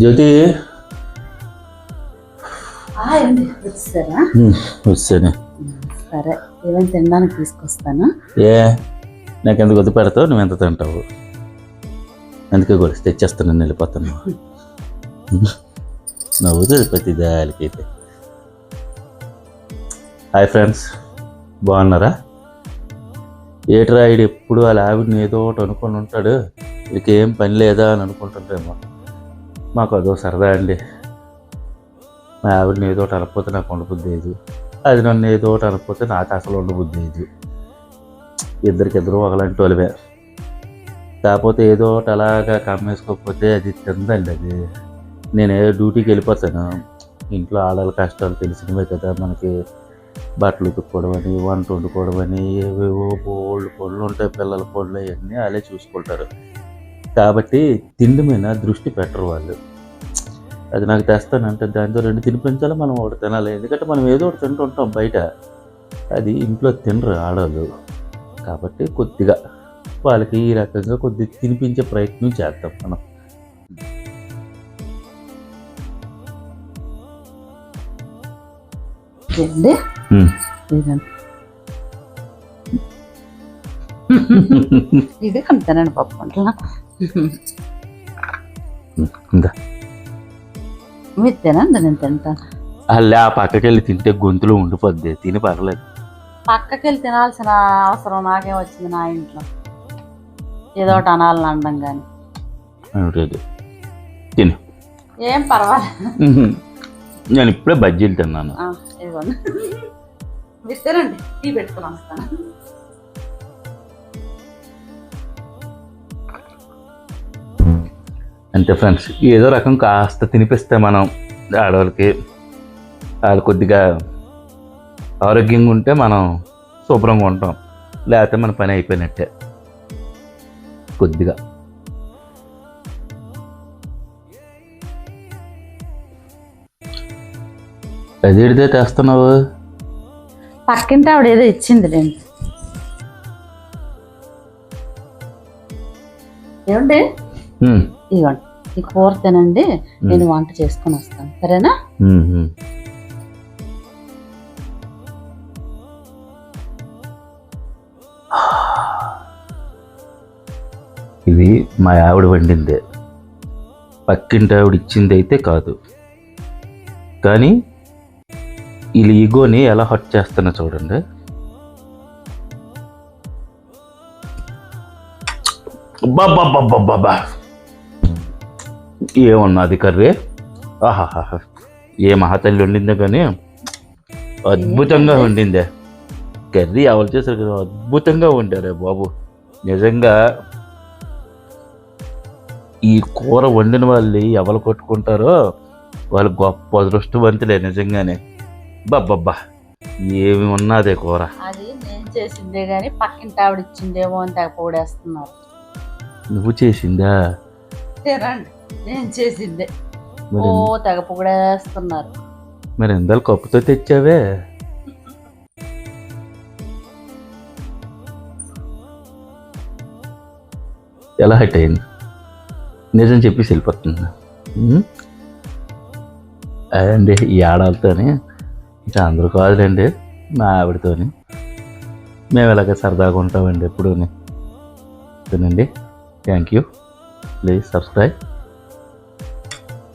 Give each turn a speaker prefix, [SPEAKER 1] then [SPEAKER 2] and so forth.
[SPEAKER 1] జ్యోతి? వచ్చాను
[SPEAKER 2] సరే ఏమైనా తినడానికి తీసుకొస్తాను?
[SPEAKER 1] ఏ నాకెందుకు వద్దు పెడతావు నువ్వు ఎంత తింటావు? అందుకే కూడా తెచ్చేస్తాను వెళ్ళిపోతాను. నవ్వుతుంది ప్రతి దానికైతే. హాయ్ ఫ్రెండ్స్ బాగున్నారా? ఏట్రా ఈడు ఎప్పుడు వాళ్ళ ఆవిడని ఏదో ఒకటి అనుకొని ఉంటాడు. వీడికి ఏం పని లేదా అని అనుకుంటుంటేమో మాకు అదో సరదా అండి. మా ఆవిడని ఏదో ఒకటి అనకపోతే నాకు ఉండబుద్ధి లేదు. అది నన్ను ఏదో ఒకటి అనకపోతే నాకు అసలు ఉండబుద్ధి లేదు. ఇద్దరికిద్దరు ఒకలాంటి వాళ్ళమే. కాకపోతే ఏదో ఒకటి అలాగా కమ్మేసుకోకపోతే అది తిందండి అది. నేను డ్యూటీకి వెళ్ళిపోతాను. ఇంట్లో ఆడాలి కష్టాలు తెలిసినవే కదా మనకి. బట్టలు ఉతుక్కోవడం అని వంట వండుకోవడం అని ఏవేవో బోల్డ్ పనులు ఉంటాయి పిల్లల పనులు అవన్నీ వాళ్ళే చూసుకుంటారు. కాబట్టి తిండి మీద దృష్టి పెట్టరు వాళ్ళు. అది నాకు తెస్తానంటే దాంతో రెండు తినిపించాలి మనం ఒకటి తినాలి. ఎందుకంటే మనం ఏదో ఒకటి తింటుంటాం బయట. అది ఇంట్లో తినరు ఆడవాళ్ళు. కాబట్టి కొద్దిగా వాళ్ళకి ఈ రకంగా కొద్ది తినిపించే ప్రయత్నం చేద్దాం మనం.
[SPEAKER 2] ఇది పప్పు వంటలా
[SPEAKER 1] ఇందా
[SPEAKER 2] మీరు తినండి నేను తింటాను
[SPEAKER 1] అలా ఆ పక్కకి వెళ్ళి తింటే గొంతులో ఉండిపోద్ది తిని పర్లేదు.
[SPEAKER 2] పక్కకి వెళ్ళి తినాల్సిన అవసరం నాకేం వచ్చింది నా ఇంట్లో? ఏదో ఒకటి అనాలని అనడం కానీ
[SPEAKER 1] తిను.
[SPEAKER 2] ఏం పర్వాలేదు.
[SPEAKER 1] నేను ఇప్పుడే బజ్జీలు తిన్నాను.
[SPEAKER 2] ఇదిగోండి. మీరు తినండి టీ పెట్టుకుని
[SPEAKER 1] అంతే ఫ్రెండ్స్ ఏదో రకం కాస్త తినిపిస్తే మనం ఆడవాళ్ళకి వాళ్ళు కొద్దిగా ఆరోగ్యంగా ఉంటే మనం శుభ్రంగా ఉంటాం. లేకపోతే మన పని అయిపోయినట్టే. కొద్దిగా. అదేడితే తెస్తున్నావు?
[SPEAKER 2] పక్కింటి ఆవిడ ఏదో ఇచ్చింది లేండి ఏమండి? ఇదిగోండి. ఈ కూర తినండి నేను వంట చేసుకొని వస్తాను. సరేనా.
[SPEAKER 1] ఇది మా ఆవిడ వండిందే. పక్కింటి ఆవిడ ఇచ్చింది అయితే కాదు. కానీ వీళ్ళ ఈగోని ఎలా హట్ చేస్తున్నా చూడండి. బాబా ఏమన్నది కర్రీ? ఆహాహా ఏ మహాతల్లి వండిందో కానీ అద్భుతంగా వండిందే. కర్రీ ఎవరు చేశారు కదా అద్భుతంగా వండారే బాబు. నిజంగా ఈ కూర వండిన వాళ్ళు ఎవరు కొట్టుకుంటారో వాళ్ళు గొప్ప అదృష్టవంతులే నిజంగానే. బాబ్బబ్బా ఏమి ఉన్నదే కూర.
[SPEAKER 2] అది నేను చేసిందే కానీ పక్కింటి ఆవిడ ఇచ్చిందేమో అని తెగ
[SPEAKER 1] నువ్వు చేసిందా?
[SPEAKER 2] తినండి. నేను చేసిందే. ఓ
[SPEAKER 1] మరి
[SPEAKER 2] తెగ పొగడేస్తున్నారు.
[SPEAKER 1] మరి ఎందలు కప్పుతో తెచ్చావే? ఎలా హట్ అయింది? నిజం చెప్పేసి వెళ్ళిపోతుంది? అదండి ఈ ఆడాలతోని ఇంకా అందరూ కాదులేండి మా ఆవిడతోని. మేము ఇలాగ సరదాగా ఉంటామండి ఎప్పుడూ తినండి థ్యాంక్ యూ. Please subscribe.